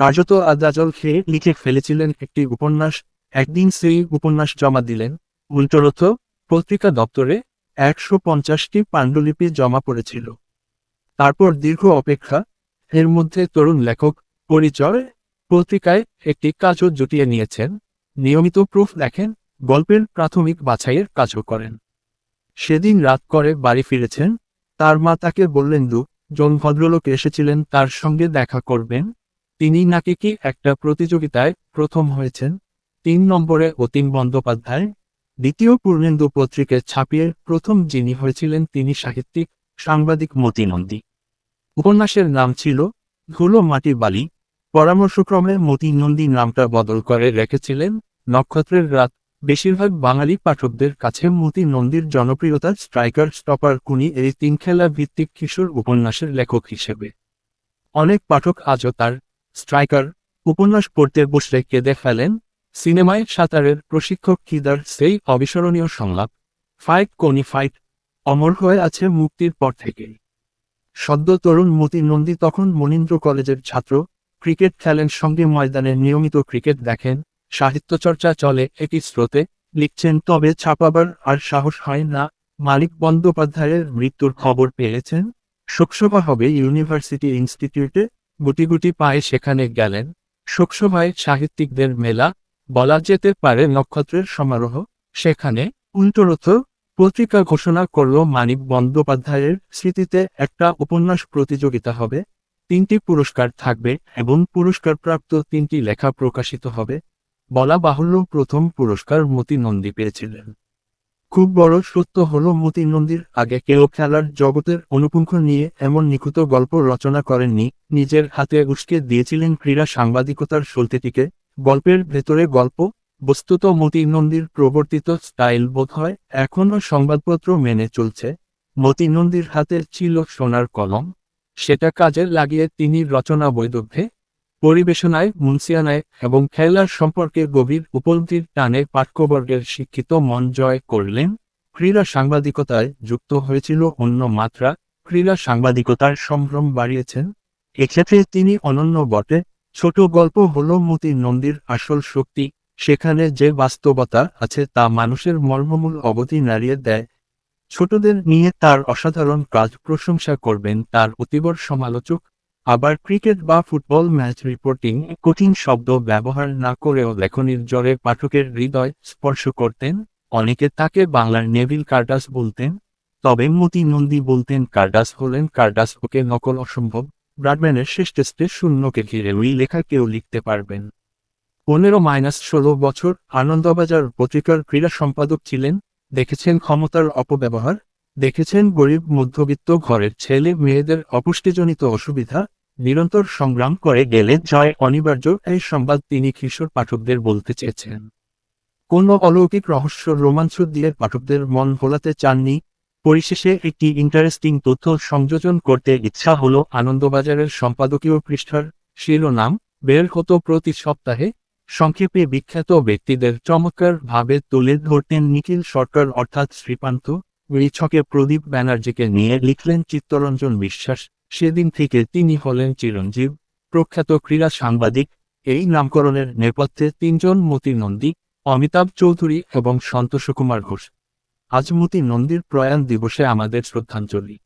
কার্যত আদাজল খেয়ে লিখে ফেলেছিলেন একটি উপন্যাস। একদিন সেই উপন্যাস জমা দিলেন। উল্টোরথ পত্রিকা দপ্তরে একশো পঞ্চাশটি পাণ্ডুলিপি জমা পড়েছিল। তারপর দীর্ঘ অপেক্ষা, এর মধ্যে তরুণ লেখক পরিচয় পত্রিকায় একটি কাজও জুটিয়ে নিয়েছেন। নিয়মিত প্রুফ লেখেন গল্পের প্রাথমিক বাছাইয়ের কাজও করেন। সেদিন রাত করে বাড়ি ফিরেছেন, তার মা তাকে বললেন, দু জন ভদ্রলোক এসেছিলেন, তার সঙ্গে দেখা করবেন। তিনি নাকি কি একটা প্রতিযোগিতায় প্রথম হয়েছেন? তিন নম্বরে অতীন বন্দ্যোপাধ্যায়, দ্বিতীয় পূর্ণেন্দু পত্রিকে ছাপিয়ে প্রথম যিনি হয়েছিলেন তিনি সাহিত্যিক, সাংবাদিক মতি নন্দী। উপন্যাসের নাম ছিল ধুলো মাটি বালি। পরামর্শক্রমে মতি নন্দী নামটা বদল করে রেখেছিলেন। নক্ষত্রের রাত, বেশিরভাগ বাঙালি পাঠকদের কাছে মতি নন্দীর জনপ্রিয়তার স্ট্রাইকার স্টপার কুনি এই তিন খেলা ভিত্তিক কিশোর উপন্যাসের লেখক হিসেবে। অনেক পাঠক আজও তার স্ট্রাইকার, উপন্যাস পড়তে বসলে কেঁদে ফেলেন, সিনেমায় সাঁতারের প্রশিক্ষক কিদার সেই অবিস্মরণীয় সংলাপ। ফাইট কোনি ফাইট, অমর হয়ে আছে মুক্তির পর থেকেই। সদ্য তরুণ মতি নন্দী তখন মনীন্দ্র কলেজের ছাত্র, ক্রিকেট খেলেন সঙ্গে ময়দানে নিয়মিত ক্রিকেট দেখেন সাহিত্যচর্চা চলে একই স্রোতে, লিখছেন তবে ছাপাবার আর সাহস হয় না, মালিক বন্দ্যোপাধ্যায়ের মৃত্যুর খবর পেয়েছেন, শোকসভা হবে ইউনিভার্সিটি ইনস্টিটিউটে গুটি গুটি পায়ে সেখানে গেলেন। শোকসভায় সাহিত্যিকদের মেলা, বলা যেতে পারে নক্ষত্রের সমারোহ। সেখানে উল্টোরথ পত্রিকা ঘোষণা করল মানিক বন্দ্যোপাধ্যায়ের স্মৃতিতে একটা উপন্যাস প্রতিযোগিতা হবে। তিনটি পুরস্কার থাকবে এবং পুরস্কারপ্রাপ্ত তিনটি লেখা প্রকাশিত হবে। বলা বাহুল্য প্রথম পুরস্কার মতি নন্দী পেয়েছিলেন। খুব বড় সত্য হল মতি নন্দীর আগে কেউ খেলার জগতের অনুপুঙ্খ নিয়ে এমন নিখুঁত গল্প রচনা করেননি। নিজের হাতে উস্কে দিয়েছিলেন ক্রীড়া সাংবাদিকতার সলতেটিকে। গল্পের ভেতরে গল্প, বস্তুত মতি নন্দীর প্রবর্তিত স্টাইল বোধ হয় এখনও সংবাদপত্র মেনে চলছে। মতি নন্দীর হাতে ছিল সোনার কলম। সেটা কাজে লাগিয়ে তিনি রচনা বৈদগ্ধ্যে পরিবেশনায়, মুন্সিয়ানায় এবং খেলার সম্পর্কে গভীর উপলব্ধির টানে পাঠ্যবর্গের শিক্ষিত মন জয় করলেন। ক্রীড়া সাংবাদিকতায় যুক্ত হয়েছিল অন্য মাত্রা, ক্রীড়া সাংবাদিকতার সম্ভ্রম বাড়িয়েছেন। এক্ষেত্রে তিনি অনন্য বটে। ছোট গল্প হল মতি নন্দীর আসল শক্তি, সেখানে যে বাস্তবতা আছে তা মানুষের মর্মমূল অবধি নাড়িয়ে দেয়। ছোটদের নিয়ে তার অসাধারণ কাজ প্রশংসা করবেন তার অতিবর সমালোচক আবার ক্রিকেট বা ফুটবল ম্যাচ রিপোর্টিং কঠিন শব্দ ব্যবহার না করেও লেখনির জ্বরে পাঠকের হৃদয় স্পর্শ করতেন। অনেকে তাকে বাংলার নেভিল কার্ডাস বলতেন। তবে মতি নন্দী বলতেন কার্ডাস হলেন কার্ডাস ওকে নকল অসম্ভব। ব্রাডম্যানের শেষ টেস্টে শূন্যকে ঘিরে ওই লেখা কেউ লিখতে পারবেন। পনেরো মাইনাস ষোলো বছর আনন্দবাজার পত্রিকার ক্রীড়া সম্পাদক ছিলেন। দেখেছেন ক্ষমতার অপব্যবহার। দেখেছেন গরিব, মধ্যবিত্ত ঘরের ছেলে মেয়েদের অপুষ্টিজনিত অসুবিধা। নিরন্তর সংগ্রাম করে গেলে জয় অনিবার্য, এই সংবাদ তিনি কিশোর পাঠকদের বলতে চেয়েছেন। কোন অলৌকিক রহস্য রোমাঞ্চ দিয়ে পাঠকদের মন ভোলাতে চাননি? পরিশেষে একটি ইন্টারেস্টিং তথ্য সংযোজন করতে ইচ্ছা হলো আনন্দবাজারের সম্পাদকীয় পৃষ্ঠার শিরোনাম, বের হতো প্রতি সপ্তাহে, সংক্ষেপে বিখ্যাত ব্যক্তিদের চমৎকার ভাবে তুলে ধরতেন নিখিল সরকার অর্থাৎ শ্রীপান্ত ছকে প্রদীপ ব্যানার্জিকে নিয়ে লিখলেন চিত্তরঞ্জন বিশ্বাস। সেদিন থেকে তিনি হলেন চিরঞ্জীব, প্রখ্যাত ক্রীড়া সাংবাদিক, এই নামকরণের নেপথ্যে তিনজন মতি নন্দী, অমিতাভ চৌধুরী এবং সন্তোষ কুমার ঘোষ। আজ মতি নন্দীর প্রয়াণ দিবসে আমাদের শ্রদ্ধাঞ্জলি।